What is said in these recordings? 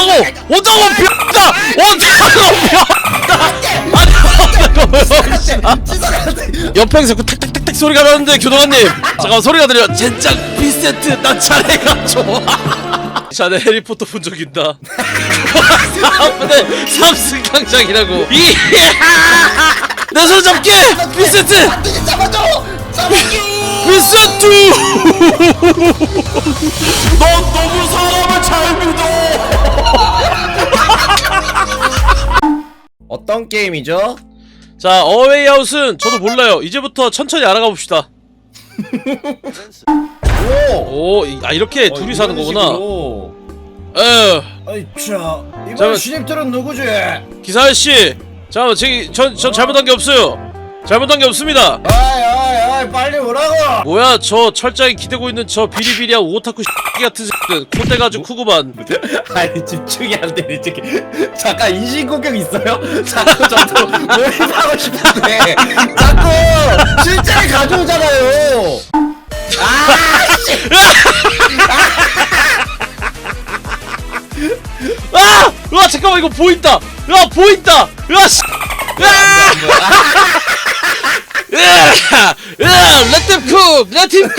온다고 온다고 뿅다 온다고 뿅다 아니 옆에서 그 탁탁탁탁 소리가 나는데 교도관님 잠깐 소리가 들려. 젠장 비세트 난 자네가 좋아. 자네 해리포터 본 적 있다 사업분의 삼승강장이라고. 내손 잡게! 비세트! 잡아줘 잡아줘 넌 너무 사람을 잘 믿어 어떤 게임이죠? 자 어웨이 아웃은 저도 몰라요 이제부터 천천히 알아가 봅시다 오! 오, 이- 아 이렇게 어, 둘이 사는 거구나. 에, 아이 자 이번. 신입들은 누구지? 기사 씨, 잠깐만, 저기 전, 전 잘못한 게 없어요. 잘못한 게 없습니다. 아이 아이 빨리 오라고 뭐야, 저 철장에 기대고 있는 저 비리비리한 오타쿠 X 같은 새끼들 콧대가 아주 크구만. 아니 집중이 안 되네 저기 잠깐 인신공격 있어요? 자꾸 저도 몰입하고 싶은데 자꾸 실제를 가져오잖아요 아씨 아, 와 잠깐만 이거 보인다. 야 보인다. 야 씨. 야, 야, 야, 렛댐 쿡, 렛팀 쿡.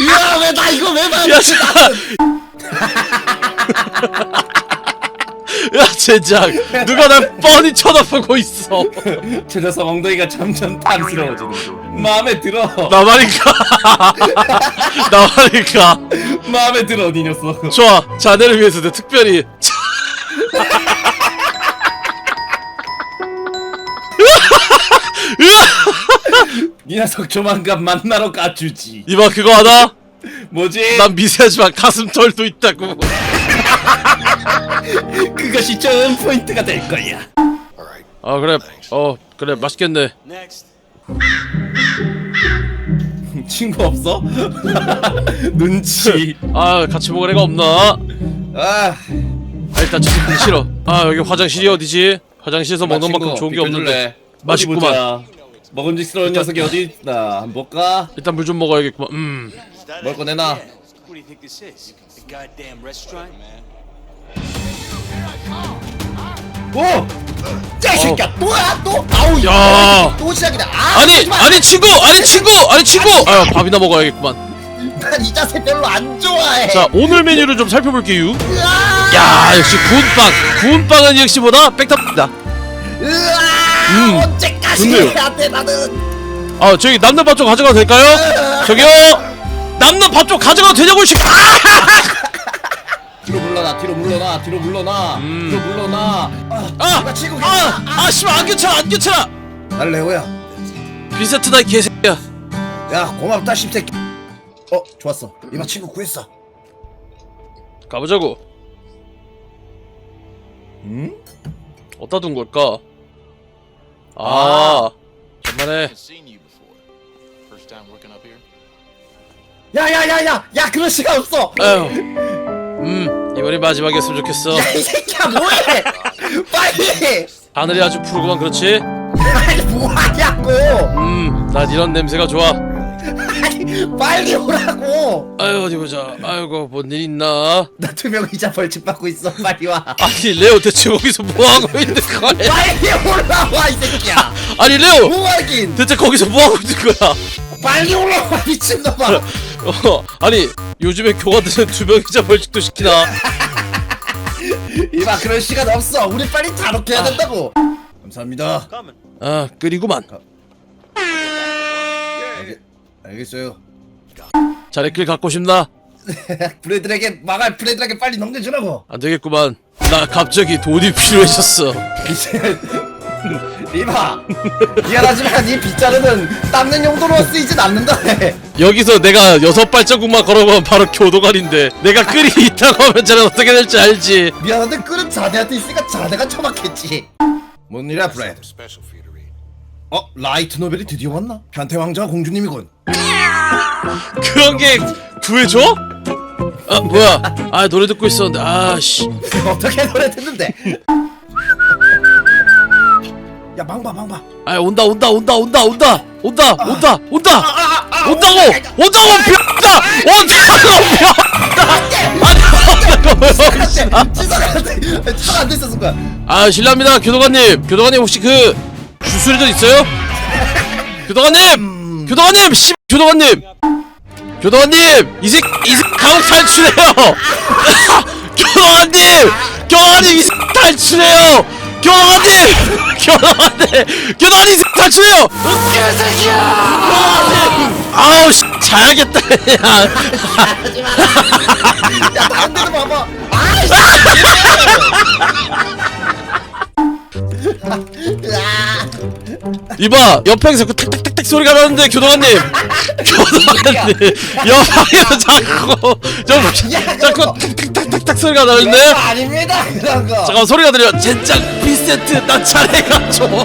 이야 왜 나 이거 왜 봐? 야, 자. 야, 젠장. 누가 날 뻔히 쳐다보고 있어. 저 녀석 엉덩이가 점점 탐스러워지는 중 마음에 들어 나 말인가? 나 말인가? 마음에 들어 니 녀석 좋아, 자네를 위해서 내 특별히. 니 녀석 조만간 만나러 가주지 이봐 그거 하나? 뭐지? 난 미세하지만 가슴털도 있다고. 그것이 좋은 포인트가 될 거야 아 그래, 어 그래 맛있겠네. 친구 없어? 눈치 아 같이 먹을 애가 없나? 아 아 일단 저 새끼 싫어. 아 여기 화장실이 어디지? 화장실에서 먹는 만큼 좋은 게 없는데. 맛있구만. 먹음직스러운 녀석이 어디 있나 한번 볼까? 일단 물 좀 먹어야겠구만. 음. 먹을 거 내놔 What do you think this is? A goddamn restaurant? 오! 짜식이야 또야 또? 아우 어. 야. 또 시작이다 아, 아니 하지 마. 아니 친구 아니 친구 아니 친구. 아 밥이나 먹어야겠구만. 난이 자세 별로 안 좋아해 자 오늘 메뉴를 좀 살펴볼게요. 으아! 야 역시 구운 빵 구운 빵은 역시 보다 백탑다. 으아! 음, 언제까지 좋네요. 해야 돼 나는 아 저기 남는 밥 좀 가져가도 될까요? 저기요 남는 밥 좀 가져가도 되냐고 이 새끼. 뒤로 물러나 뒤로 물러나 뒤로 물러나 음. 뒤로 물러나 아, 내가 치고 있다. 아아 씨발 안 괜찮아 안 괜찮아. 날 레오야 빈세트다 이 개새끼야. 야 고맙다 씹새끼 어 좋았어 이마 친구 구했어 가보자고. 응? 어디다 둔 걸까? 아, 정말에 haven't seen you before. First time working up here? 야야야야 야 그럴 시간 없어 아유, 음 이번이 마지막이었으면 좋겠어. 야 이 새끼야 뭐해 빨리 하늘이 아주 푸르구만 그렇지? 아니 뭐하냐고 음, 난 이런 냄새가 좋아. 아니 빨리 오라고 아유 어디 보자. 아이고 뭔 일 있나? 나 투명 의자 벌칙 받고 있어 빨리 와 아니 레오 대체 거기서 뭐 하고 있는 거야? 빨리 올라와 이 새끼야 아니 레오 뭐하긴 대체 거기서 뭐 하고 있는 거야? 빨리 올라와 미친놈아 어, 아니 요즘에 교관들은 두 명이자 벌칙도 시키나? 이봐 그럴 시간 없어 우리 빨리 자lok해야 된다고 감사합니다 아 끓이구만. 알겠어요. 자네 끓 갖고 싶나? 브레드에게 망할 브레드에게 빨리 넘겨주라고. 안 되겠구만. 나 갑자기 돈이 필요해졌어. 이제 이봐 미안하지만 이 빗자루는 닦는 용도로 쓰이진 않는다. 여기서 내가 여섯 발자국만 걸어보면 바로 교도관인데 내가 끓이 있다고 하면 쟤는 어떻게 될지 알지? 미안한데 끓은 자네한테 있으니까 자네가 처박혔지. 뭔 일이야 브레 어? 라이트 노벨이 드디어 왔나? 변태 왕자와 공주님이군 그런 게 구해줘? 아 뭐야 아 노래 듣고 있었는데 아씨 어떻게 노래 듣는데 야 망봐 망봐 아 온다 온다 온다 온다 온다 온다 온다 온다 온다고 온다고 뿅다 온다고 아니 찌석한테 차안 됐었을 거야. 아 실례합니다 교도관님 교도관님 혹시 그 주술도 있어요? 교도관님! 교도관님! 씨 교도관님! 교도관님! 이새 이새 감옥 탈출해요! 교도관님! 교도관님 이새 탈출해요! 교도관님! 교도관님! 교도관님 이새 탈출해요! 아우 씨 자야겠다 그냥. 야, 반대로 봐봐. 아, 이 봐 옆에서 그 탁탁탁탁 소리가 나는데 교도관님. 교도관님. 옆방에서 자꾸 좀 야, 자꾸 그거. 탁탁탁탁탁 소리가 그거 나는데. 아닙니다, 그런 거. 잠깐 소리가 들려. 젠장 빈센트 난 차례가 좋아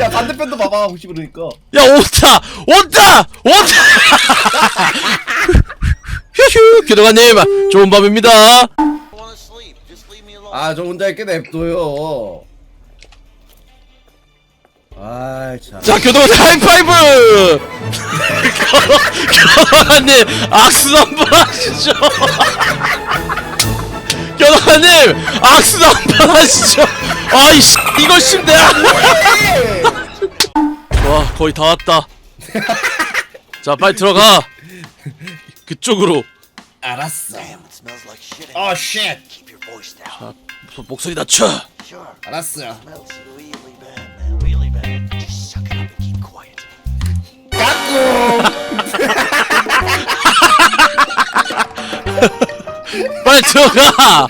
야, 반대편도 봐봐, 혹시 그러니까. 야 온다! 온다! 온다! 휴휴 교도관님 좋은 밤입니다 아, 저 혼자 있게 냅둬요. 아이, 참. 자 교도관 하이파이브! 교도관님 악수 한번 하시죠. 교도관님 악수 한번 하시죠. 아이 씨 이거 심대 와 거의 다 왔다. 자 빨리 들어가. 그쪽으로. 알았어. Smells like shit. in 어, here. 쉣. Keep your voice down. 목- 목소리 낮춰 Sure. 알았어. Smells really bad, man. Really bad. Just suck it up and keep quiet. 빨리 들어가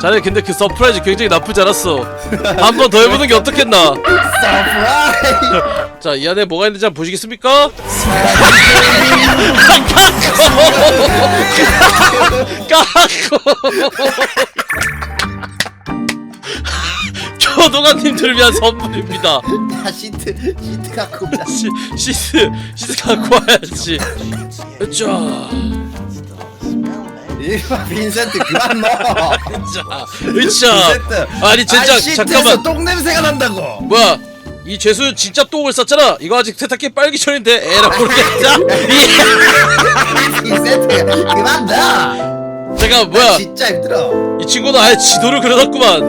자네 근데 그 서프라이즈 굉장히 나쁘지 않았어 한 번 더 해보는 게 어떻겠나 서프라이즈. 자, 이 안에 뭐가 있는지 한번 보시겠습니까? 까고! 교도관님들 위한 선물입니다. 야, 시트, 시트 갖고. 시, 시스, 시스 갖고 와야지. 자, 빈센트 그만 넣어. 자, 으쌰. 빈센트. 아니, 진짜, 아니, 시트에서 잠깐만. 똥 냄새가 난다고. 뭐야? 이 죄수 진짜 똥을 쌌잖아. 이거 아직 세탁기 빨기 전인데 에라 모르겠다. 빈센트 그만 넣어. 제가 뭐야? 진짜 힘들어. 이 친구는 아예 지도를 그려놨구만.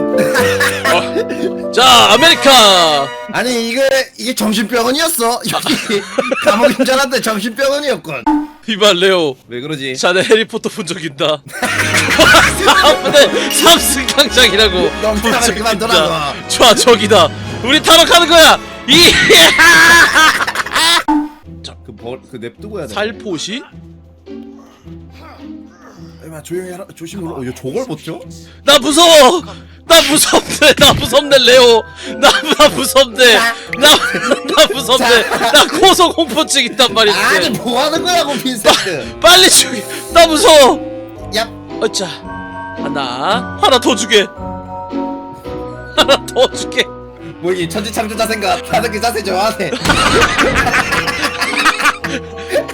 어. 자, 아메리카. 아니 이게 이게 정신병원이었어. 여기 감옥인 줄 알았는데 정신병원이었군. 이발 레오. 왜 그러지? 자네 해리포터 본 적 있다. 3분의 3승 강장이라고. 너무 본 타락 적 그만 있다. 좋아, 저기다. 우리 타락하는 거야. 이 그 벌 그 냅두고 해야 돼. 살포시? 마 조용히 하라. 조심히 올라. 어, 저걸 버텨? 나 무서워. 나 무섭네. 나 무섭네, 레오. 나, 나 무섭네. 나, 나 무섭네. 나 고소 공포증 있단 말이지. 아니 뭐 하는 거야고 빈센트. 빨리 죽이. 나 무서워. 야, 어짜 하나 하나 더 주게 하나 더 주게 뭐 이게 천지창조자 생각. 다들 그 자세 좋아하네.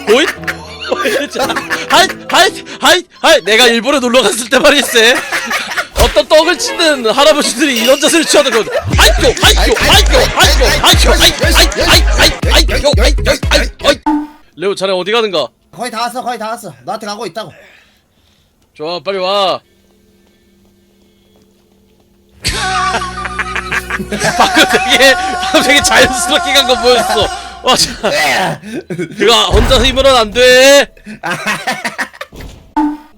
보이 하이 하이 하이 하이 내가 일본에 놀러 갔을 때 말이지 어떤 떡을 치는 할아버지들이 이런 자세를 취하는 건 아이교 아이교 아이교 아이교 아이교 아이교 아이교 아이교 아이교 아이교 레오 자네 어디 가는가 거의 다 왔어. 거의 다 왔어. 너한테 가고 있다고. 좋아 빨리 와 방금 되게 방금 되게 자연스럽게 간 거 보였어 와 자, 그가 혼자서 힘으로는 안돼.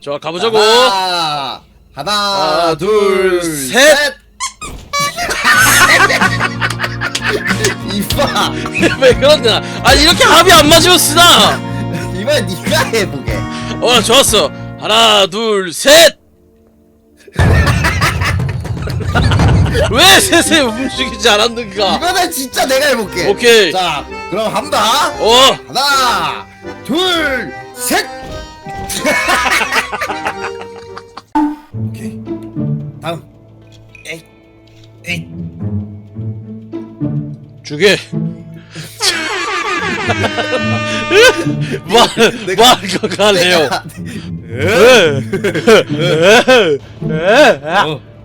좋아 가보자고. 하나, 하나, 하나, 둘, 둘, 셋. 셋. 이봐, 왜 그러냐? 아 이렇게 합이 안 맞으면 쓰나. 이번엔 네가 해보게. 어 좋았어. 하나 둘 셋 왜 셋에 움직이지 않았는가 이번엔 진짜 내가 해볼게. 오케이. 자, 그럼 한다. 어 하나, 둘, 셋. 오케이. 다음. 에이, 에이. 거가 레오 내가- 어.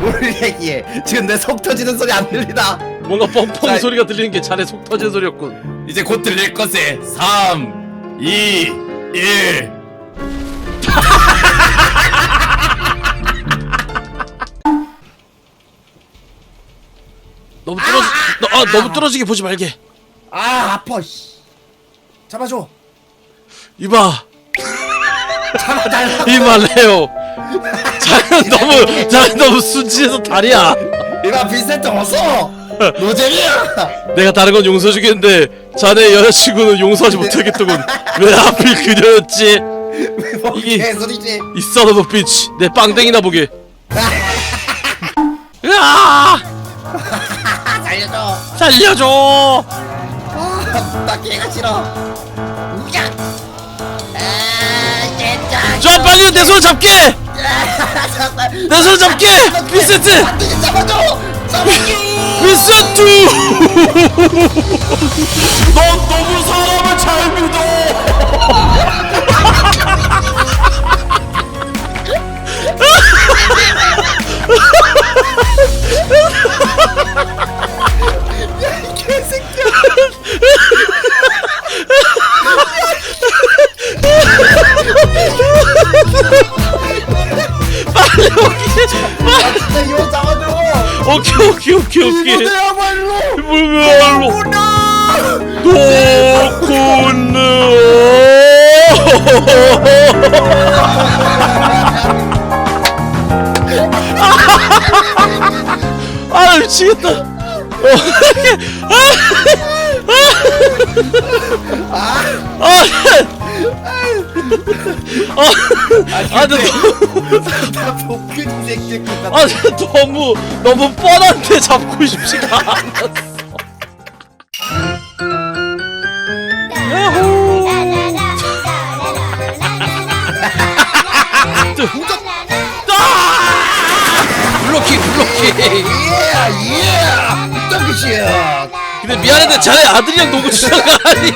뭘 얘기해? 지금 내 속 터지는 소리 안 들리나 뭔가 뻥뻥 자, 소리가 들리는 게 자네 속 터지는 소리였군. 이제 곧 들릴 것에 3 2 1 너무 떨어지, 너, 아, 너무 떨어지게 보지 말게. 아 아파 씨. 잡아줘. 이봐, 잡아달라고. 이말해요. 자네 너무, 자네 너무 순진해서 다리야. 이봐 빈센트 어서 노잼이야 내가 다른 건 용서해주겠는데 자네 여자친구는 용서하지 못하겠더군. 왜 하필 그녀였지? 뭐 이게- 개소리지 이 a bitch. 내 빵댕이나 보게. 으아! 아 살려줘 살려줘! 나 개가 싫어 우야 저 빨리 내 손 잡게! 내 손 잡게! 빈센트! 잡아줘 잡아줘 빈센트! 넌 너무 사람 오케이 오케이 오케이 이거야말로. 물로 도코누. 아 미치겠다. 아, 근데 너무, 나 복근 새끼 같다 아, 너무, 너무 뻔한데 잡고 싶지가 않았어. 야호! 아! 블로킹, 블로킹. 예예 근데 미안한데 자네 아들이랑 농구 치다가 아니야.